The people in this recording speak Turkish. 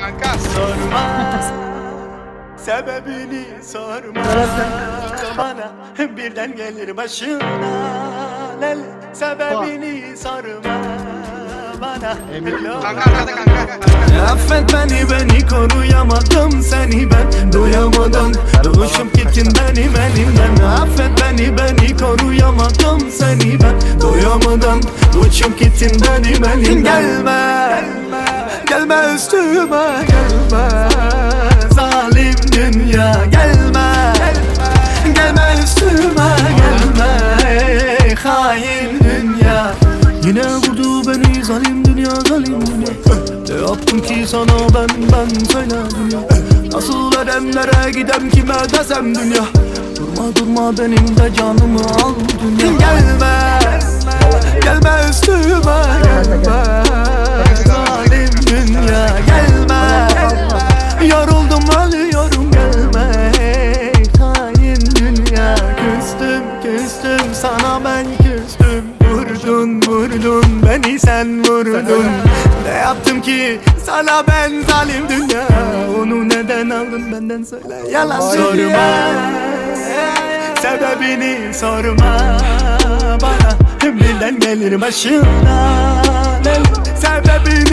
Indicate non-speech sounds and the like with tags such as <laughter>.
kanka. Sorma. <laughs> Sebebini sorma. Bana birden gelir başına. Lel Sebebini sorma Bana. Kanka arkada kanka. Affet beni beni koruyamadım seni ben. Duyamadan Doğuşup gittin benim elimden Affet beni beni koruyamadım seni ben. Doyamadan Uçup gittin benim elimden Gelme Gelme üstüme gelme Zalim dünya gelme Gelme üstüme gelme Hain dünya. Yine vurdu beni zalim dünya zalim dünya. Ne yaptım ki sana ben ben söyle dünya Nasıl veremlere gidem kime desem dünya. Durma durma benim de canımı al dünya. Gelme beni sen vurdun Ne yaptım ki? Sana ben zalim dünya. Onu neden aldın? Benden söyle. Yalan Sorma. Sebebini sorma. Bana Birden gelir başına